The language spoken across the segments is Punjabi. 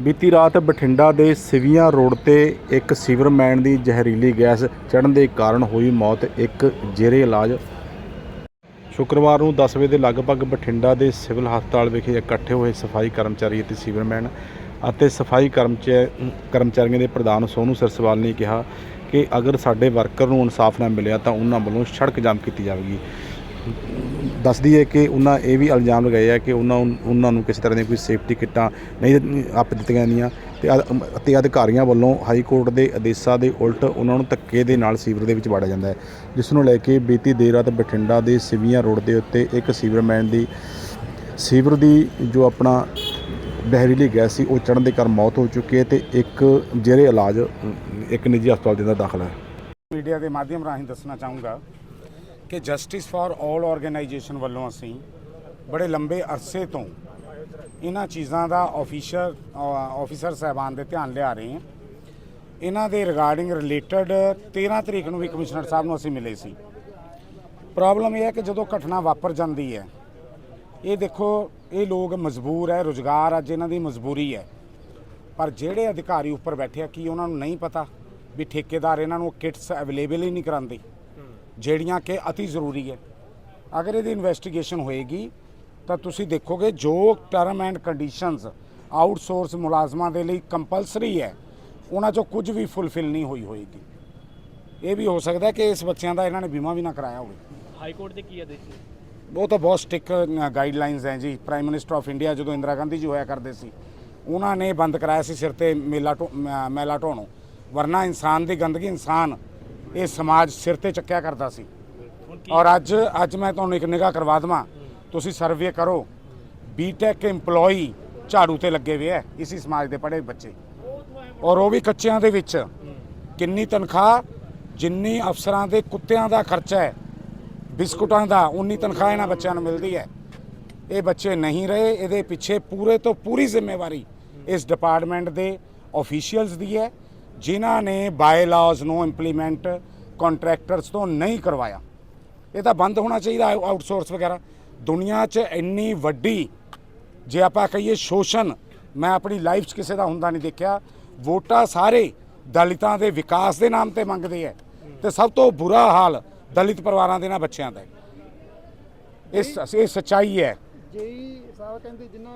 ਬੀਤੀ ਰਾਤ ਬਠਿੰਡਾ ਦੇ ਸਿਵੀਆਂ ਰੋਡ ਤੇ ਇੱਕ ਸੀਵਰਮੈਨ ਦੀ ਜ਼ਹਿਰੀਲੀ ਗੈਸ ਚੜ੍ਹਨ ਦੇ ਕਾਰਨ ਹੋਈ ਮੌਤ, ਇੱਕ ਜੇਰੇ ਇਲਾਜ। ਸ਼ੁੱਕਰਵਾਰ ਨੂੰ 10 ਵਜੇ ਦੇ ਲਗਭਗ ਬਠਿੰਡਾ ਦੇ ਸਿਵਲ ਹਸਪਤਾਲ ਵਿਖੇ ਇਕੱਠੇ ਹੋਏ ਸਫ਼ਾਈ ਕਰਮਚਾਰੀ ਅਤੇ ਸੀਵਰਮੈਨ ਅਤੇ ਸਫ਼ਾਈ ਕਰਮਚਾ- ਕਰਮਚਾਰੀਆਂ ਦੇ ਪ੍ਰਧਾਨ ਸੋਨੂ ਸਿਰਸਵਾਲ ਨੇ ਕਿਹਾ ਕਿ ਅਗਰ ਸਾਡੇ ਵਰਕਰ ਨੂੰ ਇਨਸਾਫ ਨਾ ਮਿਲਿਆ ਤਾਂ ਉਹਨਾਂ ਵੱਲੋਂ ਸੜਕ ਜਾਮ ਕੀਤੀ ਜਾਵੇਗੀ। ਦੱਸਦੀ ਹੈ ਕਿ ਉਹਨਾਂ ਇਹ ਵੀ ਇਲਜ਼ਾਮ ਲਗਾਏ ਆ ਕਿ ਉਹਨਾਂ ਉਹਨਾਂ ਨੂੰ ਕਿਸੇ ਤਰ੍ਹਾਂ ਦੀਆਂ ਕੋਈ ਸੇਫਟੀ ਕਿੱਟਾਂ ਨਹੀਂ ਆਪ ਦਿੱਤੀਆਂ ਜਾਂਦੀਆਂ ਤੇ ਅਧ- ਅਤੇ ਅਧਿਕਾਰੀਆਂ ਵੱਲੋਂ ਹਾਈ ਕੋਰਟ ਦੇ ਆਦੇਸ਼ਾਂ ਦੇ ਉਲਟ ਉਹਨਾਂ ਨੂੰ ਧੱਕੇ ਦੇ ਨਾਲ ਸੀਵਰ ਦੇ ਵਿੱਚ ਵਾੜਿਆ ਜਾਂਦਾ ਹੈ। ਜਿਸ ਨੂੰ ਲੈ ਕੇ ਬੀਤੀ ਦੇਰ ਰਾਤ ਬਠਿੰਡਾ ਦੇ ਸਿਵੀਆਂ ਰੋਡ ਦੇ ਉੱਤੇ ਇੱਕ ਸੀਵਰਮੈਨ ਦੀ ਸੀਵਰ ਦੀ ਜੋ ਆਪਣਾ ਜ਼ਹਿਰੀਲੀ ਗੈਸ ਸੀ, ਉਹ ਚੜ੍ਹਨ ਦੇ ਕਾਰਨ ਮੌਤ ਹੋ ਚੁੱਕੀ ਹੈ ਤੇ ਇੱਕ ਜਿਹੜੇ ਇਲਾਜ, ਇੱਕ ਨਿੱਜੀ ਹਸਪਤਾਲ ਦੇ ਅੰਦਰ ਦਾਖਲ ਹੈ। ਮੀਡੀਆ ਦੇ ਮਾਧਿਅਮ ਰਾਹੀਂ ਦੱਸਣਾ ਚਾਹੂੰਗਾ ਕਿ ਜਸਟਿਸ ਫਾਰ ਆਲ ਆਰਗੇਨਾਈਜੇਸ਼ਨ ਵੱਲੋਂ ਅਸੀਂ ਬੜੇ ਲੰਬੇ ਅਰਸੇ ਤੋਂ ਇਹਨਾਂ ਚੀਜ਼ਾਂ ਦਾ ਆਫੀਸਰ ਆਫੀਸਰ ਸਾਹਿਬਾਨ ਦੇ ਧਿਆਨ ਲਿਆ ਰਹੇ ਹਾਂ। ਇਹਨਾਂ ਦੇ ਰਿਗਾਰਡਿੰਗ ਰਿਲੇਟਡ 13 ਤਰੀਕ ਨੂੰ ਵੀ ਕਮਿਸ਼ਨਰ ਸਾਹਿਬ ਨੂੰ ਅਸੀਂ ਮਿਲੇ ਸੀ। ਪ੍ਰੋਬਲਮ ਇਹ ਹੈ ਕਿ ਜਦੋਂ ਘਟਨਾ ਵਾਪਰ ਜਾਂਦੀ ਹੈ, ਇਹ ਦੇਖੋ, ਇਹ ਲੋਕ ਮਜਬੂਰ ਹੈ, ਰੁਜ਼ਗਾਰ ਅੱਜ ਇਹਨਾਂ ਦੀ ਮਜਬੂਰੀ ਹੈ। ਪਰ ਜਿਹੜੇ ਅਧਿਕਾਰੀ ਉੱਪਰ ਬੈਠੇ ਆ, ਕੀ ਉਹਨਾਂ ਨੂੰ ਨਹੀਂ ਪਤਾ ਵੀ ਠੇਕੇਦਾਰ ਇਹਨਾਂ ਨੂੰ ਕਿਟਸ ਅਵੇਲੇਬਲ ਹੀ ਨਹੀਂ ਕਰਾਉਂਦੇ? ਜਿਹੜੀਆਂ ਕਿ ਅਤੀ ਜ਼ਰੂਰੀ ਹੈ। ਅਗਰ ਇਹਦੀ ਇਨਵੈਸਟੀਗੇਸ਼ਨ ਹੋਏਗੀ ਤਾਂ ਤੁਸੀਂ ਦੇਖੋਗੇ ਜੋ ਟਰਮ ਐਂਡ ਕੰਡੀਸ਼ਨਸ ਆਊਟਸੋਰਸ ਮੁਲਾਜ਼ਮਾਂ ਦੇ ਲਈ ਕੰਪਲਸਰੀ ਹੈ ਉਹਨਾਂ ਚੋਂ ਕੁਝ ਵੀ ਫੁੱਲਫਿਲ ਨਹੀਂ ਹੋਈ ਹੋਏਗੀ। ਇਹ ਵੀ ਹੋ ਸਕਦਾ ਕਿ ਇਸ ਬੱਚਿਆਂ ਦਾ ਇਹਨਾਂ ਨੇ ਬੀਮਾ ਵੀ ਨਾ ਕਰਾਇਆ ਹੋਵੇ। ਹਾਈ ਕੋਰਟ ਦੇ ਕੀ ਆਦੇਸ਼ ਨੇ? ਉਹ ਤਾਂ ਬਹੁਤ ਸਟਿਕ ਗਾਈਡਲਾਈਨਸ ਹੈ ਜੀ। ਪ੍ਰਾਈਮ ਮਿਨਿਸਟਰ ਆਫ ਇੰਡੀਆ ਜਦੋਂ ਇੰਦਰਾ ਗਾਂਧੀ ਜੀ ਹੋਇਆ ਕਰਦੇ ਸੀ ਉਹਨਾਂ ਨੇ ਬੰਦ ਕਰਾਇਆ ਸੀ ਸਿਰ ਤੇ ਮੇਲਾ ਢੋ- ਮ- ਮੈਲਾ ਢੋਣੋਂ ਵਰਨਾ ਇਨਸਾਨ ਦੀ ਗੰਦਗੀ ਇਨਸਾਨ ਇਹ ਸਮਾਜ ਸਿਰ ਤੇ ਚੱਕਿਆ ਕਰਦਾ ਸੀ। ਔਰ ਅੱਜ ਅੱਜ ਮੈਂ ਤੁਹਾਨੂੰ ਇੱਕ ਨਿਗਾਹ ਕਰਵਾ ਦਵਾਂ। ਤੁਸੀਂ ਸਰਵੇ ਕਰੋ। ਬੀਟੈਕ EMPLOYE ਝਾੜੂ ਤੇ ਲੱਗੇ ਹੋਏ ਐ ਇਸੀ ਸਮਾਜ ਦੇ ਪੜ੍ਹੇ ਬੱਚੇ। ਔਰ ਉਹ ਵੀ ਕੱਚਿਆਂ ਦੇ ਵਿੱਚ। ਕਿੰਨੀ ਤਨਖਾਹ ਜਿੰਨੀ ਅਫਸਰਾਂ ਦੇ ਕੁੱਤਿਆਂ ਦਾ ਖਰਚਾ ਹੈ ਬਿਸਕੁਟਾਂ ਦਾ ਉਨੀ ਤਨਖਾਹ ਇਹਨਾਂ ਬੱਚਿਆਂ ਨੂੰ ਮਿਲਦੀ ਹੈ। ਇਹ ਬੱਚੇ ਨਹੀਂ ਰਹੇ ਇਹਦੇ ਪਿੱਛੇ ਪੂਰੇ ਤੋਂ ਪੂਰੀ ਜ਼ਿੰਮੇਵਾਰੀ ਇਸ ਡਿਪਾਰਟਮੈਂਟ ਦੇ ਆਫੀਸ਼ੀਅਲਸ ਦੀ ਹੈ। ਜਿਨ੍ਹਾਂ ਨੇ ਬਾਏ ਲਾਜ਼ ਨੂੰ ਇੰਪਲੀਮੈਂਟ ਕੰਟਰੈਕਟਰਸ ਤੋਂ ਨਹੀਂ ਕਰਵਾਇਆ। ਇਹ ਤਾਂ ਬੰਦ ਹੋਣਾ ਚਾਹੀਦਾ ਆਊਟਸੋਰਸ ਵਗੈਰਾ। ਦੁਨੀਆ 'ਚ ਇੰਨੀ ਵੱਡੀ, ਜੇ ਆਪਾਂ ਕਹੀਏ ਸ਼ੋਸ਼ਣ, ਮੈਂ ਆਪਣੀ ਲਾਈਫ 'ਚ ਕਿਸੇ ਦਾ ਹੁੰਦਾ ਨਹੀਂ ਦੇਖਿਆ। ਵੋਟਾਂ ਸਾਰੇ ਦਲਿਤਾਂ ਦੇ ਵਿਕਾਸ ਦੇ ਨਾਮ ਤੇ ਮੰਗਦੇ ਐ। ਤੇ ਸਭ ਤੋਂ ਬੁਰਾ ਹਾਲ ਦਲਿਤ ਪਰਿਵਾਰਾਂ ਦੇ ਨਾਲ ਬੱਚਿਆਂ ਦਾ ਇਸ ਇਹ ਸੱਚਾਈ ਹੈ ਜੇਈ ਸਾਹਿਬ ਕਹਿੰਦੇ ਜਿੰਨਾ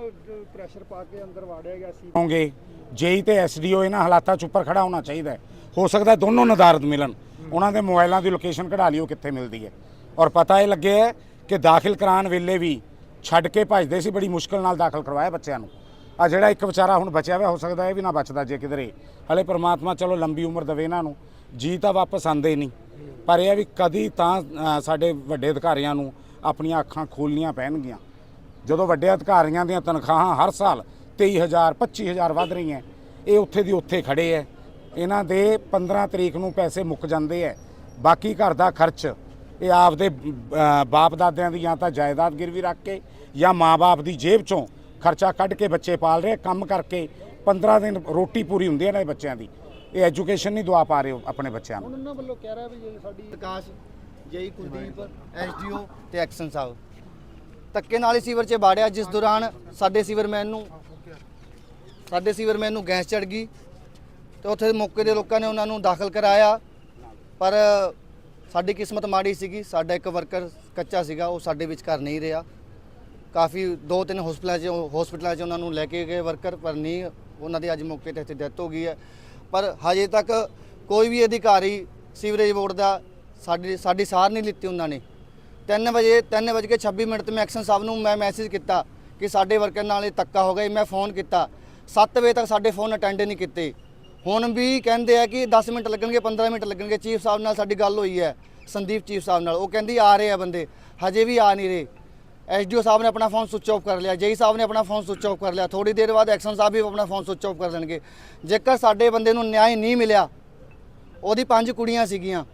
ਪ੍ਰੈਸ਼ਰ ਪਾ ਕੇ ਅੰਦਰ ਵਾੜਿਆ ਗਿਆ ਸੀ। ਹੋਗੇ ਜੇਈ ਤੇ ਐਸਡੀਓ ਇਹਨਾਂ ਹਾਲਾਤਾਂ 'ਚ ਉੱਪਰ ਖੜਾ ਹੋਣਾ ਚਾਹੀਦਾ ਹੋ। ਸਕਦਾ ਦੋਨੋਂ ਨਦਾਰਦ ਮਿਲਣ। ਉਹਨਾਂ ਦੇ ਮੋਬਾਈਲਾਂ ਦੀ ਲੋਕੇਸ਼ਨ ਕਢਾ ਲਿਓ ਕਿੱਥੇ ਮਿਲਦੀ ਹੈ। ਔਰ ਪਤਾ ਇਹ ਲੱਗਿਆ ਹੈ ਕਿ ਦਾਖਲ ਕਰਾਉਣ ਵੇਲੇ ਵੀ ਛੱਡ ਕੇ ਭੱਜਦੇ ਸੀ ਬੜੀ ਮੁਸ਼ਕਲ ਨਾਲ ਦਾਖਲ ਕਰਵਾਇਆ ਬੱਚਿਆਂ ਨੂੰ। ਆ ਜਿਹੜਾ ਇੱਕ ਵਿਚਾਰਾ ਹੁਣ ਬਚਿਆ ਹੋਇਆ ਹੋ ਸਕਦਾ ਇਹ ਵੀ ਨਾ ਬਚਦਾ ਜੇ ਕਿਧਰੇ। ਹਲੇ ਪ੍ਰਮਾਤਮਾ ਚਲੋ ਲੰਬੀ ਉਮਰ ਦੇਵੇ ਇਹਨਾਂ ਨੂੰ। ਜੀ ਤਾਂ ਵਾਪਸ ਆਂਦੇ ਨਹੀਂ। ਪਰ ਇਹ ਹੈ ਵੀ ਕਦੀ ਤਾਂ ਅ, ਸਾਡੇ ਵੱਡੇ ਅਧਿਕਾਰੀਆਂ ਨੂੰ ਆਪਣੀਆਂ ਅੱਖਾਂ ਖੋਲਣੀਆਂ ਪੈਣਗੀਆਂ। ਜਦੋਂ ਵੱਡੇ ਅਧਿਕਾਰੀਆਂ ਦੀਆਂ ਤਨਖਾਹਾਂ ਹਰ ਸਾਲ 23000 25000 ਵੱਧ ਰਹੀਆਂ ਇਹ ਉੱਥੇ ਦੀ ਉੱਥੇ ਖੜੇ ਐ। ਇਹਨਾਂ ਦੇ 15 ਤਰੀਕ ਨੂੰ ਪੈਸੇ ਮੁੱਕ ਜਾਂਦੇ ਐ। ਬਾਕੀ ਘਰ ਦਾ ਖਰਚ ਇਹ ਆਪਦੇ ਬਾਪ ਦਾਦਿਆਂ ਦੀ ਜਾਂ ਤਾਂ ਜਾਇਦਾਦ ਗਿਰਵੀ ਰੱਖ ਕੇ ਜਾਂ ਮਾਂ-ਬਾਪ ਦੀ ਜੇਬ ਚੋਂ ਖਰਚਾ ਕੱਢ ਕੇ ਬੱਚੇ ਪਾਲ ਰਹੇ ਕੰਮ ਕਰਕੇ 15 ਦਿਨ ਰੋਟੀ ਪੂਰੀ ਹੁੰਦੀ ਹੈ ਨਾ ਇਹ ਬੱਚਿਆਂ ਦੀ। ਇਹ ਐਜੂਕੇਸ਼ਨ ਨਹੀਂ ਦਵਾ ਪਾ ਰਹੇ ਆਪਣੇ ਬੱਚਿਆਂ ਨੂੰ। ਉਹਨਾਂ ਵੱਲੋਂ ਕਹਿ ਰਿਹਾ ਵੀ ਜੇ ਸਾਡੀ ਪ੍ਰਕਾਸ਼ ਜੇਈ ਕੁਲਦੀਪ ਐਸਡੀਓ ਤੇ ਐਕਸ਼ਨ ਸਾਹਿਬ। ਧੱਕੇ ਨਾਲ ਹੀ ਸੀਵਰ 'ਚ ਬਾੜਿਆ ਜਿਸ ਦੌਰਾਨ ਸਾਡੇ ਸੀਵਰਮੈਨ ਨੂੰ ਸਾਡੇ ਸੀਵਰਮੈਨ ਨੂੰ ਗੈਸ ਚੜ ਗਈ ਤੇ ਉੱਥੇ ਮੌਕੇ ਦੇ ਲੋਕਾਂ ਨੇ ਉਹਨਾਂ ਨੂੰ ਦਾਖਲ ਕਰਾਇਆ। ਪਰ ਸਾਡੀ ਕਿਸਮਤ ਮਾੜੀ ਸੀਗੀ, ਸਾਡਾ ਇੱਕ ਵਰਕਰ ਕੱਚਾ ਸੀਗਾ, ਉਹ ਸਾਡੇ ਵਿੱਚ ਘਰ ਨਹੀਂ ਰਿਹਾ। ਕਾਫੀ ਦੋ ਤਿੰਨ ਹਸਪਤਾਲਾਂ 'ਚ ਹਸਪਤਾਲਾਂ 'ਚ ਉਹਨਾਂ ਨੂੰ ਲੈ ਕੇ ਗਏ ਵਰਕਰ, ਪਰ ਨਹੀਂ, ਉਹਨਾਂ ਦੀ ਅੱਜ ਮੌਕੇ ਤੇ ਇੱਥੇ ਡੈਥ ਹੋ ਗਈ ਹੈ। ਪਰ ਹਜੇ ਤੱਕ ਕੋਈ ਵੀ ਅਧਿਕਾਰੀ ਸੀਵਰੇਜ ਬੋਰਡ ਦਾ, ਸਾਡੀ ਸਾਡੀ ਸਾਰ ਨਹੀਂ ਲਿੱਤੀ ਉਹਨਾਂ ਨੇ। 3 ਵਜੇ 3 ਵਜੇ ਕੇ 26 ਮਿੰਟ ਤੇ ਮੈਂ ਐਕਸ਼ਨ ਸਾਹਿਬ ਨੂੰ ਮੈਂ ਮੈਸੇਜ ਕੀਤਾ ਕਿ ਸਾਡੇ ਵਰਕਰ ਨਾਲ ਇਹ ਧੱਕਾ ਹੋ ਗਿਆ ਜੀ। ਮੈਂ ਫੋਨ ਕੀਤਾ। 7 ਵਜੇ ਤੱਕ ਸਾਡੇ ਫੋਨ ਅਟੈਂਡ ਨਹੀਂ ਕੀਤੇ। ਹੁਣ ਵੀ ਕਹਿੰਦੇ ਆ ਕਿ 10 ਮਿੰਟ ਲੱਗਣਗੇ 15 ਮਿੰਟ ਲੱਗਣਗੇ ਚੀਫ ਸਾਹਿਬ ਨਾਲ ਸਾਡੀ ਗੱਲ ਹੋਈ ਹੈ, ਸੰਦੀਪ ਚੀਫ ਸਾਹਿਬ ਨਾਲ। ਉਹ ਕਹਿੰਦੀ ਆ ਰਹੇ ਆ ਬੰਦੇ, ਹਜੇ ਵੀ ਆ ਨਹੀਂ ਰਹੇ। ਐਸਡੀਓ ਸਾਹਿਬ ਨੇ ਆਪਣਾ ਫੋਨ ਸੁਚ ਆਫ ਕਰ ਲਿਆ, ਜੇਈ ਸਾਹਿਬ ਨੇ ਆਪਣਾ ਫੋਨ ਸੁਚ ਆਫ ਕਰ ਲਿਆ। ਥੋੜੀ ਦੇਰ ਬਾਅਦ ਐਕਸ਼ਨ ਸਾਹਿਬ ਵੀ ਆਪਣਾ ਫੋਨ ਸੁਚ ਆਫ ਕਰ ਦੇਣਗੇ ਜੇਕਰ ਸਾਡੇ ਬੰਦੇ ਨੂੰ ਨਿਆਂ ਨਹੀਂ ਮਿਲਿਆ, ਉਹਦੀ ਪੰਜ ਕੁੜੀਆਂ ਸੀਗੀਆਂ।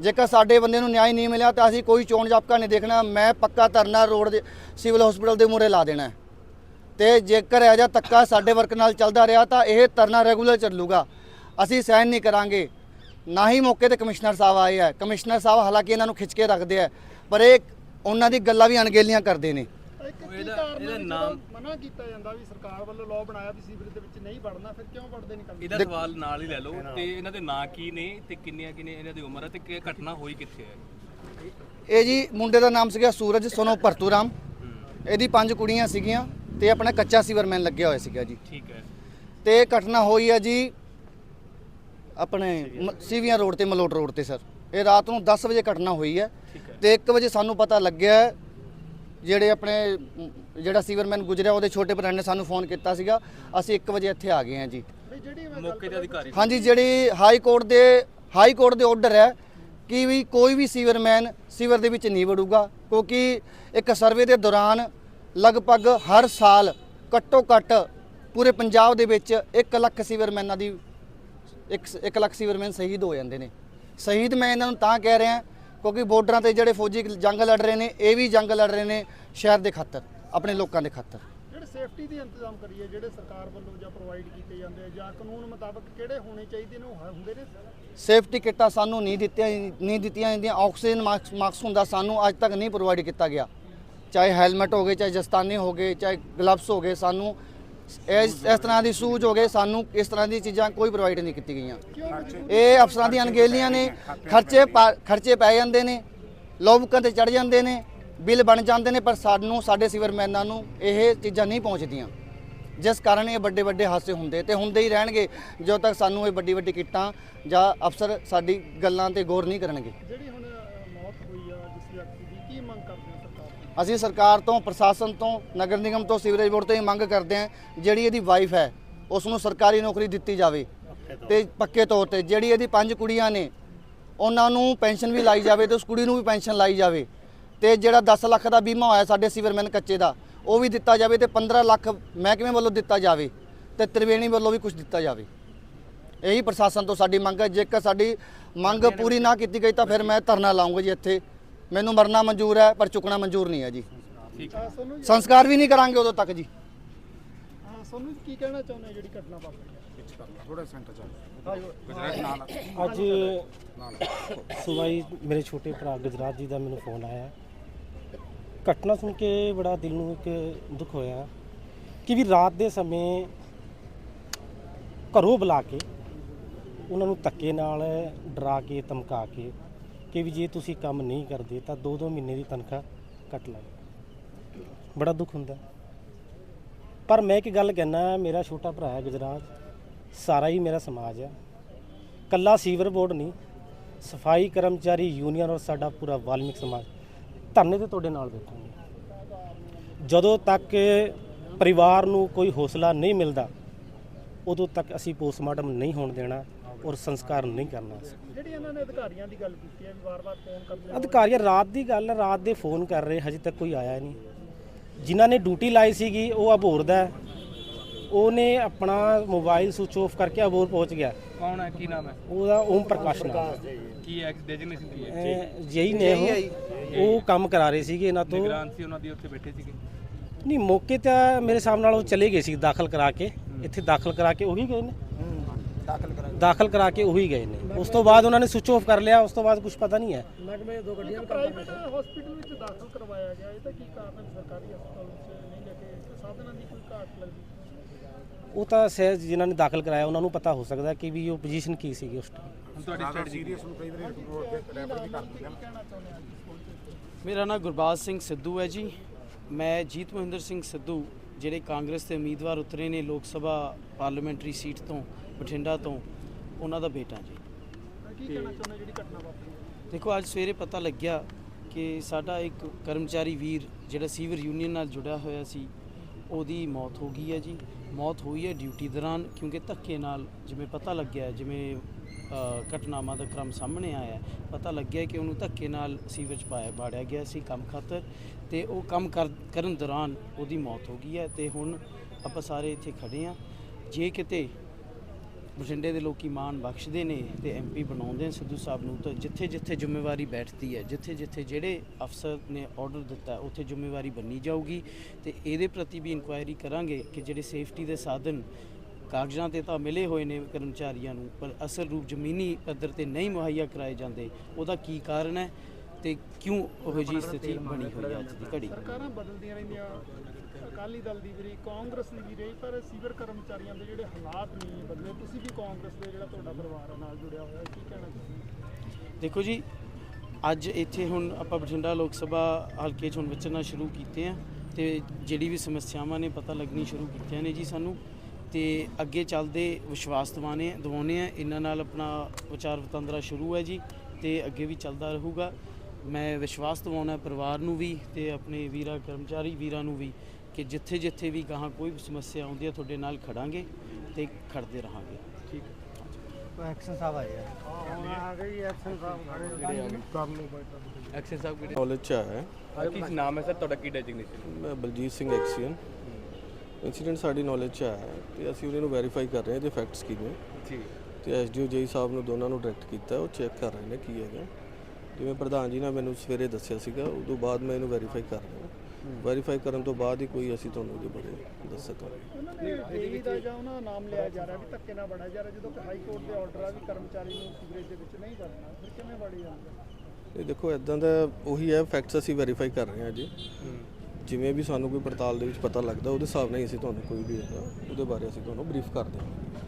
ਜੇਕਰ ਸਾਡੇ ਬੰਦੇ ਨੂੰ ਨਿਆਂ ਨਹੀਂ ਮਿਲਿਆ ਤਾਂ ਅਸੀਂ ਕੋਈ ਚੋਣ ਜਾਪਕਾ ਨਹੀਂ ਦੇਖਣਾ, ਮੈਂ ਪੱਕਾ ਧਰਨਾ ਰੋਡ ਦੇ ਸਿਵਲ ਹਸਪੀਟਲ ਦੇ ਮੂਹਰੇ ਲਾ ਦੇਣਾ ਹੈ। ਤੇ ਜੇਕਰ ਇਹ ਜਿਹਾ ਧੱਕਾ ਸਾਡੇ ਵਰਕ ਨਾਲ ਚੱਲਦਾ ਰਿਹਾ ਤਾਂ ਇਹ ਧਰਨਾ ਰੈਗੂਲਰ ਚੱਲੂਗਾ। ਅਸੀਂ ਸਹਿਨ ਨਹੀਂ ਕਰਾਂਗੇ। ਨਾ ਹੀ ਮੌਕੇ ਤੇ ਕਮਿਸ਼ਨਰ ਸਾਹਿਬ ਆਏ ਆ ਕਮਿਸ਼ਨਰ ਸਾਹਿਬ ਹਾਲਾਂਕਿ ਇਹਨਾਂ ਨੂੰ ਖਿੱਚ ਕੇ ਰੱਖਦੇ ਆ ਪਰ ਇਹ ਉਹਨਾਂ ਦੀ ਗੱਲਾਂ ਵੀ ਅਣਗਹਿਲੀਆਂ ਕਰਦੇ ਨੇ। ਇੱਕ ਕੀ ਇਹਦਾ ਕਾਰਨ ਇਹਦਾ ਹੈ ਨਾਮ ਜਦੋਂ ਮਨਾ ਕੀਤਾ ਜਾਂਦਾ ਵੀ ਸਰਕਾਰ ਵੱਲੋਂ ਲਾਅ ਬਣਾਇਆ ਵੀ ਸੀਵਰੇਜ ਦੇ ਵਿੱਚ ਨਹੀਂ ਵੜਨਾ ਫਿਰ ਕਿਉਂ ਵੜਦੇ ਨਹੀਂ ਕਰਦੇ? ਇਹਦਾ ਸਵਾਲ ਨਾਲ ਹੀ ਲੈ ਲਓ ਤੇ ਇਹਨਾਂ ਦੇ ਨਾਂ ਕੀ ਨੇ ਤੇ ਕਿੰਨੀਆਂ ਕਿੰਨੀਆਂ ਇਹਨਾਂ ਦੀ ਉਮਰ ਹੈ ਤੇ ਕੀ ਘਟਨਾ ਹੋਈ ਕਿੱਥੇ ਹੈ? ਇਹ ਜੀ ਮੁੰਡੇ ਦਾ ਨਾਮ ਸੀਗਾ ਸੂਰਜ ਸੋਨੋ ਭਰਤੂਰਾਮ। ਇਹਦੀ ਪੰਜ ਕੁੜੀਆਂ ਸੀਗੀਆਂ ਤੇ ਆਪਣਾ ਕੱਚਾ ਸੀਵਰਮੈਨ ਲੱਗਿਆ ਹੋਇਆ ਸੀਗਾ ਜੀ। ਠੀਕ ਹੈ। ਤੇ ਇਹ ਘਟਨਾ ਹੋਈ ਹੈ ਜੀ ਆਪਣੇ ਮ- ਸੀਵੀਆਂ ਰੋਡ ਤੇ ਮਲੋਟ ਰੋਡ ਤੇ ਸਰ। ਇਹ ਰਾਤ ਨੂੰ 10 ਵਜੇ ਘਟਨਾ ਹੋਈ ਹੈ ਤੇ 1 ਵਜੇ ਸਾਨੂੰ ਪਤਾ ਲੱਗਿਆ ਜਿਹੜੇ ਆਪਣੇ ਜਿਹੜਾ ਸੀਵਰਮੈਨ ਗੁਜਰਿਆ ਉਹਦੇ ਛੋਟੇ ਭਰਾ ਨੇ ਸਾਨੂੰ ਫੋਨ ਕੀਤਾ ਸੀਗਾ। ਅਸੀਂ 1 ਵਜੇ ਇੱਥੇ ਆ ਗਏ ਹਾਂ ਜੀ। ਮੌਕੇ ਦੇ ਅਧਿਕਾਰੀ ਹਾਂਜੀ ਜਿਹੜੀ ਹਾਈ ਕੋਰਟ ਦੇ ਹਾਈ ਕੋਰਟ ਦੇ ਆਰਡਰ ਹੈ ਕਿ ਵੀ ਕੋਈ ਵੀ ਸੀਵਰਮੈਨ ਸੀਵਰ ਦੇ ਵਿੱਚ ਨਹੀਂ ਵੜੂਗਾ ਕਿਉਂਕਿ ਇੱਕ ਸਰਵੇ ਦੇ ਦੌਰਾਨ ਲਗਭਗ ਹਰ ਸਾਲ ਘੱਟੋ ਘੱਟ ਪੂਰੇ ਪੰਜਾਬ ਦੇ ਵਿੱਚ 1 ਲੱਖ ਸੀਵਰਮੈਨਾਂ ਦੀ 1 ਲੱਖ ਸੀਵਰਮੈਨ ਸ਼ਹੀਦ ਹੋ ਜਾਂਦੇ ਨੇ। ਸ਼ਹੀਦ ਮੈਂ ਇਹਨਾਂ ਨੂੰ ਤਾਂ ਕਹਿ ਰਿਹਾ ਕਿਉਂਕਿ ਬਾਰਡਰਾਂ ਤੇ ਜਿਹੜੇ ਫੌਜੀ ਜੰਗ ਲੜ ਰਹੇ ਨੇ ਇਹ ਵੀ ਜੰਗ ਲੜ ਰਹੇ ਨੇ ਸ਼ਹਿਰ ਦੇ ਖਾਤਰ ਆਪਣੇ ਲੋਕਾਂ ਦੇ ਖਾਤਰ। ਜਿਹੜੇ ਸੇਫਟੀ ਦੇ ਇੰਤਜ਼ਾਮ ਕਰੀਏ ਜਿਹੜੇ ਸਰਕਾਰ ਵੱਲੋਂ ਜਾਂ ਪ੍ਰੋਵਾਈਡ ਕੀਤੇ ਜਾਂਦੇ ਆ ਜਾਂ ਕਾਨੂੰਨ ਮੁਤਾਬਕ ਕਿਹੜੇ ਹੋਣੇ ਚਾਹੀਦੇ ਨੇ ਉਹ ਹੁੰਦੇ ਨੇ? ਸੇਫਟੀ ਕਿੱਟਾਂ ਸਾਨੂੰ ਨਹੀਂ ਦਿੱਤੀਆਂ ਨਹੀਂ ਦਿੱਤੀਆਂ ਜਾਂਦੀਆਂ ਆਕਸੀਜਨ ਮਾਸਕ ਹੁੰਦਾ ਸਾਨੂੰ ਅੱਜ ਤੱਕ ਨਹੀਂ ਪ੍ਰੋਵਾਈਡ ਕੀਤਾ ਗਿਆ। ਚਾਹੇ ਹੈਲਮਟ ਹੋ ਗਏ ਚਾਹੇ ਜਸਤਾਨੇ ਹੋ ਗਏ ਚਾਹੇ ਗਲਵਸ ਹੋ ਗਏ ਸਾਨੂੰ ਇਸ ਇਸ ਤਰ੍ਹਾਂ ਦੀ ਸੂਝ ਹੋ ਗਏ ਸਾਨੂੰ ਇਸ ਤਰ੍ਹਾਂ ਦੀ ਚੀਜ਼ਾਂ ਕੋਈ ਪ੍ਰੋਵਾਈਡ ਨਹੀਂ ਕੀਤੀ ਗਈਆਂ। ਇਹ ਅਫਸਰਾਂ ਦੀਆਂ ਅਣਗਹਿਲੀਆਂ ਨੇ ਖਰਚੇ ਪਾ- ਖਰਚੇ ਪੈ ਜਾਂਦੇ ਨੇ ਲੋਕਾਂ ਤੇ ਚੜ ਜਾਂਦੇ ਨੇ ਬਿੱਲ ਬਣ ਜਾਂਦੇ ਨੇ ਪਰ ਸਾਨੂੰ ਸਾਡੇ ਸਿਵਰਮੈਨਾਂ ਨੂੰ ਇਹ ਚੀਜ਼ਾਂ ਨਹੀਂ ਪਹੁੰਚਦੀਆਂ। ਜਿਸ ਕਾਰਨ ਇਹ ਵੱਡੇ ਵੱਡੇ ਹਾਦਸੇ ਹੁੰਦੇ ਤੇ ਹੁੰਦੇ ਹੀ ਰਹਿਣਗੇ ਜਦੋਂ ਤੱਕ ਸਾਨੂੰ ਇਹ ਵੱਡੀ ਵੱਡੀ ਕਿੱਟਾਂ ਜਾਂ ਅਫਸਰ ਸਾਡੀ ਗੱਲਾਂ ਤੇ ਗੌਰ ਨਹੀਂ ਕਰਨਗੇ। ਜਿਹੜੀ ਹੁਣ ਦੀ ਕੀ ਮੰਗ ਕਰਦੇ ਹੋ ਸਰਕਾਰ ਤੋਂ? ਅਸੀਂ ਸਰਕਾਰ ਤੋਂ ਪ੍ਰਸ਼ਾਸਨ ਤੋਂ ਨਗਰ ਨਿਗਮ ਤੋਂ ਸੀਵਰੇਜ ਬੋਰਡ ਤੋਂ ਇਹ ਮੰਗ ਕਰਦੇ ਹਾਂ ਜਿਹੜੀ ਇਹਦੀ ਵਾਈਫ ਹੈ ਉਸ ਨੂੰ ਸਰਕਾਰੀ ਨੌਕਰੀ ਦਿੱਤੀ ਜਾਵੇ। ਤੇ ਪੱਕੇ ਤੌਰ ਤੇ ਜਿਹੜੀ ਇਹਦੀ ਪੰਜ ਕੁੜੀਆਂ ਨੇ ਉਹਨਾਂ ਨੂੰ ਪੈਨਸ਼ਨ ਵੀ ਲਾਈ ਜਾਵੇ ਤੇ ਉਸ ਕੁੜੀ ਨੂੰ ਵੀ ਪੈਨਸ਼ਨ ਲਾਈ ਜਾਵੇ। ਤੇ ਜਿਹੜਾ 10 ਲੱਖ ਦਾ ਬੀਮਾ ਹੋਇਆ ਸਾਡੇ ਸੀਵਰਮੈਨ ਕੱਚੇ ਦਾ ਉਹ ਵੀ ਦਿੱਤਾ ਜਾਵੇ ਤੇ 15 ਲੱਖ ਮਹਿਕਮੇ ਵੱਲੋਂ ਦਿੱਤਾ ਜਾਵੇ ਤੇ ਤ੍ਰਿਵੇਣੀ ਵੱਲੋਂ ਵੀ ਕੁਝ ਦਿੱਤਾ ਜਾਵੇ। ਇਹੀ ਪ੍ਰਸ਼ਾਸਨ ਤੋਂ ਸਾਡੀ ਮੰਗ ਹੈ ਜੇਕਰ ਸਾਡੀ ਮੰਗ ਪੂਰੀ ਨਾ ਕੀਤੀ ਗਈ ਤਾਂ ਫਿਰ ਮੈਂ ਧਰਨਾ ਲਾਉਂਗਾ ਜੀ ਇੱਥੇ। ਮੈਨੂੰ ਮਰਨਾ ਮਨਜ਼ੂਰ ਹੈ ਪਰ ਚੁੱਕਣਾ ਮਨਜ਼ੂਰ ਨਹੀਂ ਹੈ ਜੀ। ਅ, ਸੋਨੂੰ ਜੀ ਸੰਸਕਾਰ ਵੀ ਨਹੀਂ ਕਰਾਂਗੇ ਉਦੋਂ ਤੱਕ ਜੀ। ਹਾਂ, ਸੋਨੂੰ ਜੀ ਕੀ ਕਹਿਣਾ ਚਾਹੁੰਦੇ ਹੋ ਜਿਹੜੀ ਘਟਨਾ ਵਾਪਰੀ ਹੈ ਥੋੜਾ ਸੈਂਟਰ ਚੱਲ ਗੁਜਰਾਤ ਨਾਲ ਅੱਜ ਸੁਬਾਈ ਮੇਰੇ ਛੋਟੇ ਭਰਾ ਗੁਜਰਾਤ ਜੀ ਦਾ ਮੈਨੂੰ ਫੋਨ ਆਇਆ। ਘਟਨਾ ਸੁਣ ਕੇ ਬੜਾ ਦਿਲ ਨੂੰ ਇੱਕ ਦੁੱਖ ਹੋਇਆ ਕਿ ਵੀ ਰਾਤ ਦੇ ਸਮੇਂ ਘਰੋਂ ਬੁਲਾ ਕੇ ਉਹਨਾਂ ਨੂੰ ਧੱਕੇ ਨਾਲ ਡਰਾ ਕੇ ਧਮਕਾ ਕੇ ਕਿ ਵੀ ਜੇ ਤੁਸੀਂ ਕੰਮ ਨਹੀਂ ਕਰਦੇ ਤਾਂ 2-2 ਮਹੀਨੇ ਦੀ ਤਨਖਾਹ ਕੱਟ ਲਾਂਗੇ ਬੜਾ ਦੁੱਖ ਹੁੰਦਾ। ਪਰ ਮੈਂ ਇੱਕ ਗੱਲ ਕਹਿਣਾ ਮੇਰਾ ਛੋਟਾ ਭਰਾ ਹੈ ਗੁਜਰਾਤ, ਸਾਰਾ ਹੀ ਮੇਰਾ ਸਮਾਜ ਹੈ ਕੱਲਾ ਸੀਵਰ ਬੋਰਡ ਨਹੀਂ, ਸਫ਼ਾਈ ਕਰਮਚਾਰੀ ਯੂਨੀਅਨ ਔਰ ਸਾਡਾ ਪੂਰਾ ਵਾਲਮਿਕ ਸਮਾਜ। ਧਰਨੇ ਤੇ ਤੁਹਾਡੇ ਨਾਲ ਬੈਠਾਂਗੇ। ਜਦੋਂ ਤੱਕ ਪਰਿਵਾਰ ਨੂੰ ਕੋਈ ਹੌਸਲਾ ਨਹੀਂ ਮਿਲਦਾ, ਉਦੋਂ ਤੱਕ ਅਸੀਂ ਪੋਸਟਮਾਰਟਮ ਨਹੀਂ ਹੋਣ ਦੇਣਾ। ਔਰ ਸੰਸਕਾਰ ਨਹੀਂ ਕਰਨਾ ਜਿਹੜੀ ਇਹਨਾਂ ਨੇ ਅਧਿਕਾਰੀਆਂ ਦੀ ਗੱਲ ਕੀਤੀ ਹੈ ਵੀ ਵਾਰ-ਵਾਰ ਫੋਨ ਕਰਦੇ ਅਧਿਕਾਰੀ ਰਾਤ ਦੀ ਗੱਲ ਹੈ, ਰਾਤ ਦੇ ਫੋਨ ਕਰ ਰਹੇ ਹਜੇ ਤੱਕ ਕੋਈ ਆਇਆ ਨਹੀਂ। ਜਿਨ੍ਹਾਂ ਨੇ ਡਿਊਟੀ ਲਾਈ ਸੀਗੀ ਉਹ ਅਬੋਰ ਦਾ ਹੈ। ਉਹਨੇ ਆਪਣਾ ਮੋਬਾਈਲ ਸੁਚ ਆਫ ਕਰਕੇ ਅਬੋਰ ਪਹੁੰਚ ਗਿਆ। ਕੌਣ ਹੈ? ਕੀ ਨਾਮ ਹੈ? ਉਹਦਾ ਓਮ ਪ੍ਰਕਾਸ਼ ਨਾਮ। ਹੈ ਕੀ ਐਕਸ ਡੈਜਿਗਨੇਸ਼ਨ ਕੀ ਹੈ? ਜਈ ਨੇ ਉਹ। ਉਹ ਕੰਮ ਕਰਾ ਰਹੇ ਸੀਗੇ ਇਹਨਾਂ ਤੋਂ। ਨਿਗਰਾਨ ਸੀ ਉਹਨਾਂ ਦੀ ਉੱਥੇ ਬੈਠੇ ਸੀਗੇ? ਨਹੀਂ ਮੌਕੇ ਤੇ ਮੇਰੇ ਹਿਸਾਬ ਨਾਲ ਉਹ ਚਲੇ ਗਏ ਸੀ ਦਾਖਲ ਕਰਾ ਕੇ। ਇੱਥੇ ਦਾਖਲ ਕਰਾ ਕੇ ਉਹੀ ਗਏ ਨੇ। ਦਾਖਲ ਕਰਾ ਕੇ ਉਹੀ ਗਏ ਨੇ। ਉਸ ਤੋਂ ਬਾਅਦ ਉਹਨਾਂ ਨੇ ਸੁਚ ਆਫ ਕਰ ਲਿਆ ਉਸ ਤੋਂ ਬਾਅਦ ਕੁਝ ਪਤਾ ਨਹੀਂ ਹੈ। ਪ੍ਰਾਈਵੇਟ ਹਸਪੀਟਲ ਵਿੱਚ ਦਾਖਲ ਕਰਵਾਇਆ ਗਿਆ। ਇਹ ਤਾਂ ਕੀ ਕਾਰਨ ਹੈ ਵੀ ਸਰਕਾਰੀ ਹਸਪਤਾਲ ਵਿੱਚ ਨਹੀਂ ਲੈ ਕੇ ਸਾਧਨਾਂ ਦੀ ਕੋਈ ਘਾਟ ਲੱਗਦੀ ਉਹ ਤਾਂ ਸਹਿਜ ਜਿਨ੍ਹਾਂ ਨੇ ਦਾਖਲ ਕਰਾਇਆ ਉਹਨਾਂ ਨੂੰ ਪਤਾ ਹੋ ਸਕਦਾ ਕਿ ਵੀ ਉਹ ਪੋਜੀਸ਼ਨ ਕੀ ਸੀਗੀ ਉਸ ਟਾਈਮ ਹੁਣ ਤੁਹਾਡੀ ਸਟ੍ਰੈਟਜੀ ਸੀਰੀਅਸ ਨੂੰ ਕਈ ਵਾਰੀ ਰੈਫਰ ਵੀ ਕਰ ਦਿੰਦੇ ਨੇ? ਮੇਰਾ ਨਾਮ ਗੁਰਬਾਜ ਸਿੰਘ ਸਿੱਧੂ ਹੈ ਜੀ। ਮੈਂ ਜੀਤ ਮਹਿੰਦਰ ਸਿੰਘ ਸਿੱਧੂ ਜਿਹੜੇ ਕਾਂਗਰਸ ਦੇ ਉਮੀਦਵਾਰ ਉਤਰੇ ਨੇ ਲੋਕ ਸਭਾ ਪਾਰਲੀਮੈਂਟਰੀ ਸੀਟ ਤੋਂ ਬਠਿੰਡਾ ਤੋਂ। ਉਹਨਾਂ ਦਾ ਬੇਟਾ ਜੀ। ਕੀ ਕਹਿਣਾ ਚਾਹੁੰਦੇ ਹੋ ਜਿਹੜੀ ਘਟਨਾ ਵਾਪਰੀ? ਹੈ ਦੇਖੋ ਅੱਜ ਸਵੇਰੇ ਪਤਾ ਲੱਗਿਆ ਕਿ ਸਾਡਾ ਇੱਕ ਕਰਮਚਾਰੀ ਵੀਰ ਜਿਹੜਾ ਸੀਵਰ ਯੂਨੀਅਨ ਨਾਲ ਜੁੜਿਆ ਹੋਇਆ ਸੀ ਉਹਦੀ ਮੌਤ ਹੋ ਗਈ ਹੈ ਜੀ। ਮੌਤ ਹੋਈ ਹੈ ਡਿਊਟੀ ਦੌਰਾਨ ਕਿਉਂਕਿ ਧੱਕੇ ਨਾਲ ਜਿਵੇਂ ਪਤਾ ਲੱਗਿਆ ਜਿਵੇਂ ਘਟਨਾਵਾਂ ਦਾ ਕ੍ਰਮ ਸਾਹਮਣੇ ਆਇਆ ਪਤਾ ਲੱਗਿਆ ਕਿ ਉਹਨੂੰ ਧੱਕੇ ਨਾਲ ਸੀਵਰ 'ਚ ਪਾਇਆ ਬਾੜਿਆ ਗਿਆ ਸੀ ਕੰਮ ਖਾਤਰ ਤੇ ਉਹ ਕੰਮ ਕਰ- ਕਰਨ ਦੌਰਾਨ ਉਹਦੀ ਮੌਤ ਹੋ ਗਈ ਹੈ ਤੇ ਹੁਣ ਆਪਾਂ ਸਾਰੇ ਇੱਥੇ ਖੜੇ ਆ ਜੇ ਕਿਤੇ ਬਠਿੰਡੇ ਦੇ ਲੋਕੀ ਮਾਣ ਬਖਸ਼ਦੇ ਨੇ ਤੇ ਐਮਪੀ ਬਣਾਉਂਦੇ ਨੇ ਸਿੱਧੂ ਸਾਹਿਬ ਨੂੰ ਤਾਂ ਜਿੱਥੇ ਜਿੱਥੇ ਜ਼ਿੰਮੇਵਾਰੀ ਬੈਠਦੀ ਹੈ, ਜਿੱਥੇ ਜਿੱਥੇ ਜਿਹੜੇ ਅਫਸਰ ਨੇ ਆਰਡਰ ਦਿੱਤਾ, ਉੱਥੇ ਜ਼ਿੰਮੇਵਾਰੀ ਬੰਨੀ ਜਾਊਗੀ ਤੇ ਇਹਦੇ ਪ੍ਰਤੀ ਵੀ ਇਨਕੁਆਇਰੀ ਕਰਾਂਗੇ ਕਿ ਜਿਹੜੇ ਸੇਫਟੀ ਦੇ ਸਾਧਨ ਕਾਗਜ਼ਾਂ ਤੇ ਤਾਂ ਮਿਲੇ ਹੋਏ ਨੇ ਕਰਮਚਾਰੀਆਂ ਨੂੰ, ਪਰ ਅਸਲ ਰੂਪ ਜ਼ਮੀਨੀ ਪੱਧਰ ਤੇ ਨਹੀਂ ਮੁਹੱਈਆ ਕਰਾਏ ਜਾਂਦੇ, ਉਹਦਾ ਕੀ ਕਾਰਨ ਹੈ? ਤੇ ਕਿਉਂ ਉਹ ਜੀ ਸਥਿਤੀ ਬਣੀ ਹੋਈ ਹੈ ਅੱਜ ਦੀ ਘੜੀ? ਸਰਕਾਰਾਂ ਬਦਲਦੀਆਂ ਰਹਿੰਦੀਆਂ ਅਕਾਲੀ ਦਲ ਦੀ ਵੀ ਰਹੀ ਕਾਂਗਰਸ ਦੀ ਵੀ ਰਹੀ ਪਰ ਸੀਵਰ ਕਰਮਚਾਰੀਆਂ ਦੇ ਜਿਹੜੇ ਹਾਲਾਤ ਨਹੀਂ ਬਦਲੇ ਤੁਸੀਂ ਵੀ ਕਾਂਗਰਸ ਦੇ ਜਿਹੜਾ ਤੁਹਾਡਾ ਪਰਿਵਾਰ ਨਾਲ ਜੁੜਿਆ ਹੋਇਆ ਕੀ ਕਹਿਣਾ ਚਾਹੁੰਦੇ ਦੇਖੋ ਜੀ ਅੱਜ ਇੱਥੇ ਹੁਣ ਆਪਾਂ ਬਠਿੰਡਾ ਲੋਕ ਸਭਾ ਹਲਕੇ 'ਚ ਹੁਣ ਵਿਚਰਨਾ ਸ਼ੁਰੂ ਕੀਤੇ ਆ ਤੇ ਜਿਹੜੀ ਵੀ ਸਮੱਸਿਆਵਾਂ ਨੇ ਪਤਾ ਲੱਗਣੀ ਸ਼ੁਰੂ ਕੀਤੀਆਂ ਨੇ ਜੀ ਸਾਨੂੰ ਤੇ ਅੱਗੇ ਚੱਲਦੇ ਵਿਸ਼ਵਾਸ ਦਿਵਾਣੇ ਦਿਵਾਉਣੇ ਆ। ਇਹਨਾਂ ਨਾਲ ਆਪਣਾ ਵਿਚਾਰ ਵਟਾਂਦਰਾ ਸ਼ੁਰੂ ਹੈ ਜੀ ਤੇ ਅੱਗੇ ਵੀ ਚੱਲਦਾ ਰਹੂਗਾ। ਮੈਂ ਵਿਸ਼ਵਾਸ ਦਿਵਾਉਣਾ ਪਰਿਵਾਰ ਨੂੰ ਵੀ ਤੇ ਆਪਣੇ ਵੀਰਾ ਕਰਮਚਾਰੀ ਵੀਰਾਂ ਨੂੰ ਵੀ ਕਿ ਜਿੱਥੇ ਜਿੱਥੇ ਵੀ ਗਾਹਾਂ ਕੋਈ ਵੀ ਸਮੱਸਿਆ ਆਉਂਦੀ ਹੈ ਤੁਹਾਡੇ ਨਾਲ ਖੜਾਂਗੇ ਤੇ ਖੜਦੇ ਰਹਾਂਗੇ। ਐਕਸ਼ਨ ਸਾਹਿਬ ਆਏ ਆ। ਐਕਸ਼ਨ ਸਾਹਿਬ ਕਿਹੜੇ? ਨੌਲੇਜ ਚ ਆਇਆ ਹੈ। ਕੀ ਨਾਮ ਹੈ ਸਰ? ਤੁਹਾਡਾ ਕੀ ਡੈਜਿਗਨੇਸ਼ਨ ਮੈਂ ਬਲਜੀਤ ਸਿੰਘ ਐਕਸੀਅਨ। ਇਨਸੀਡੈਂਟ ਸਾਡੀ ਨੌਲੇਜ ਚ ਆਇਆ ਹੈ ਤੇ ਅਸੀਂ ਉਹਨੂੰ ਵੈਰੀਫਾਈ ਕਰ ਰਹੇ ਹਾਂ ਇਹਦੇ ਫੈਕਟਸ ਕੀ ਨੇ। ਜੀ ਤੇ ਐਸਡੀਓ ਜੇਈ ਸਾਹਿਬ ਨੂੰ ਦੋਨਾਂ ਨੂੰ ਡਾਇਰੈਕਟ ਕੀਤਾ ਉਹ ਚੈੱਕ ਕਰ ਰਹੇ ਨੇ ਕੀ ਹੈਗਾ। ਜਿਵੇਂ ਪ੍ਰਧਾਨ ਜੀ ਨੇ ਮੈਨੂੰ ਸਵੇਰੇ ਦੱਸਿਆ ਸੀਗਾ ਉਦੋਂ ਬਾਅਦ ਮੈਂ ਇਹਨੂੰ ਵੈਰੀਫਾਈ ਕਰ ਰਿਹਾ ਵੈਰੀਫਾਈ ਕਰਨ ਤੋਂ ਬਾਅਦ ਹੀ ਕੋਈ ਅਸੀਂ ਤੁਹਾਨੂੰ ਉਹਦੇ ਬਾਰੇ ਦੱਸ ਸਕਾਂਗੇ। ਉਹਨਾਂ ਨੇ ਜੇਈ ਦਾ ਜਾਂ ਉਹਨਾਂ ਦਾ ਨਾਮ ਲਿਆ ਜਾ ਰਿਹਾ ਵੀ ਧੱਕੇ ਨਾਲ ਬੜਾ ਜਾ ਰਿਹਾ ਜਦੋਂ ਕਿ ਹਾਈ ਕੋਰਟ ਦੇ ਆਰਡਰ ਆ ਵੀ ਕਰਮਚਾਰੀ ਨੂੰ ਸੀਵਰੇਜ ਦੇ ਵਿੱਚ ਨਹੀਂ ਕਰਨਾ ਫਿਰ ਕਿਵੇਂ ਵੜੀ ਜਾਂਦਾ ਇਹ ਦੇਖੋ ਇਦਾਂ ਦਾ ਉਹੀ ਹੈ ਫੈਕਟਸ ਅਸੀਂ ਵੈਰੀਫਾਈ ਕਰ ਰਹੇ ਹਾਂ ਜੀ। ਜਿਵੇਂ ਵੀ ਸਾਨੂੰ ਕੋਈ ਪੜਤਾਲ ਦੇ ਵਿੱਚ ਪਤਾ ਲੱਗਦਾ ਉਹਦੇ ਹਿਸਾਬ ਨਾਲ ਹੀ ਅਸੀਂ ਤੁਹਾਨੂੰ ਕੋਈ ਵੀ ਹੈਗਾ ਉਹਦੇ ਬਾਰੇ ਅਸੀਂ ਤੁਹਾਨੂੰ ਬਰੀਫ ਕਰ ਦੇਵਾਂਗੇ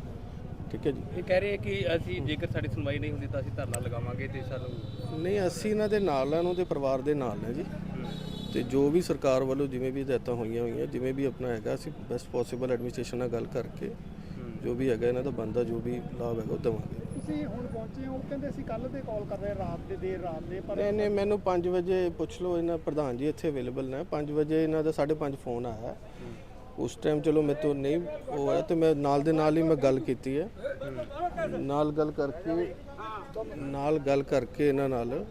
ਠੀਕ ਹੈ ਜੀ। ਇਹ ਕਹਿ ਰਹੇ ਕਿ ਅਸੀਂ ਜੇਕਰ ਸਾਡੀ ਸੁਣਵਾਈ ਨਹੀਂ ਹੁੰਦੀ ਤਾਂ ਅਸੀਂ ਧਰਨਾ ਲਗਾਵਾਂਗੇ ਤੇ ਸਾਨੂੰ ਨਹੀਂ ਅਸੀਂ ਇਹਨਾਂ ਦੇ ਨਾਲ ਆ ਉਹਨਾਂ ਦੇ ਪਰਿਵਾਰ ਦੇ ਨਾਲ ਨੇ ਜੀ। ਤੇ ਜੋ ਵੀ ਸਰਕਾਰ ਵੱਲੋਂ ਜਿਵੇਂ ਵੀ ਹਦਾਇਤਾਂ ਹੋਈਆਂ ਹੋਈਆਂ ਜਿਵੇਂ ਵੀ ਆਪਣਾ ਹੈਗਾ ਅਸੀਂ ਬੈਸਟ ਪੋਸੀਬਲ ਐਡਮਿਨਿਸਟ੍ਰੇਸ਼ਨ ਨਾਲ ਗੱਲ ਕਰਕੇ ਜੋ ਵੀ ਹੈਗਾ ਇਹਨਾਂ ਦਾ ਬੰਦਾ ਜੋ ਵੀ ਲਾਭ ਹੈਗਾ ਉਹ ਦੇਵਾਂਗੇ। ਤੁਸੀਂ ਹੁਣ ਪਹੁੰਚੇ ਹੋ ਕਹਿੰਦੇ ਅਸੀਂ ਕੱਲ ਦੇ ਕਾਲ ਕਰ ਰਹੇ ਰਾਤ ਦੇ ਦੇਰ ਰਾਤ ਦੇ ਪਰ ਨਹੀਂ ਨਹੀਂ ਮੈਨੂੰ 5 ਵਜੇ ਪੁੱਛ ਲਓ ਇਹਨਾਂ ਪ੍ਰਧਾਨ ਜੀ ਇੱਥੇ ਅਵੇਲੇਬਲ ਨੇ। 5 ਵਜੇ ਇਹਨਾਂ ਦਾ 5:30 ਫੋਨ ਆਇਆ। ਉਸ ਟਾਈਮ ਚਲੋ ਮੇਰੇ ਤੋਂ ਨਹੀਂ ਉਹ ਹੈ ਤੇ ਮੈਂ ਨਾਲ ਦੇ ਨਾਲ ਹੀ ਮੈਂ ਗੱਲ ਕੀਤੀ ਹੈ। ਨਾਲ ਗੱਲ ਕਰਕੇ ਨਾਲ ਗੱਲ ਕਰਕੇ ਇਹਨਾਂ ਨਾਲ।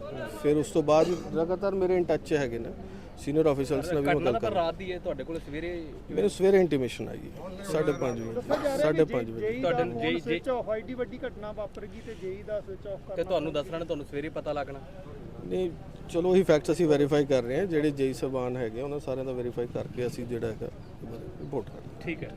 ਫਿਰ ਉਸ ਤੋਂ ਬਾਅਦ ਲਗਾਤਾਰ ਮੇਰੇ ਇਨ ਟੱਚ ਹੈਗੇ ਨੇ। ਸੀਨੀਅਰ ਆਫੀਸਰਸ ਨਾਲ ਵੀ ਮੈਂ ਗੱਲ ਤਾਂ ਕਰ ਰਾਤ ਦੀ ਹੈ ਤੁਹਾਡੇ ਕੋਲ ਸਵੇਰੇ ਮੈਨੂੰ ਸਵੇਰੇ ਇੰਟੀਮੇਸ਼ਨ ਆਈ। ਹੈ 5:30 ਵਜੇ 5:30 ਵਜੇ। ਤੁਹਾਡਾ ਦਾ ਜੇਈ- ਸਵਿਚ ਆਫ ਆਈਡੀ ਵੱਡੀ ਘਟਨਾ ਵਾਪਰ ਗਈ ਤੇ ਜੇਈ ਦਾ ਸਵਿਚ ਆਫ ਤੇ ਕਰਨਾ ਤੁਹਾਨੂੰ ਦੱਸਣਾ ਤੁਹਾਨੂੰ ਸਵੇਰੇ ਪਤਾ ਲੱਗਣਾ। ਨਹੀਂ ਚਲੋ ਉਹੀ ਫੈਕਟਸ ਅਸੀਂ ਵੈਰੀਫਾਈ ਕਰ ਰਹੇ ਹਾਂ ਜਿਹੜੇ ਜੇਈ ਸਬਾਨ ਹੈਗੇ ਉਹਨਾਂ ਸਾਰਿਆਂ ਦਾ ਵੈਰੀਫਾਈ ਕਰਕੇ ਅਸੀਂ ਜਿਹੜਾ ਹੈਗਾ ਰਿਪੋਰਟ ਕਰ ਠੀਕ ਹੈ।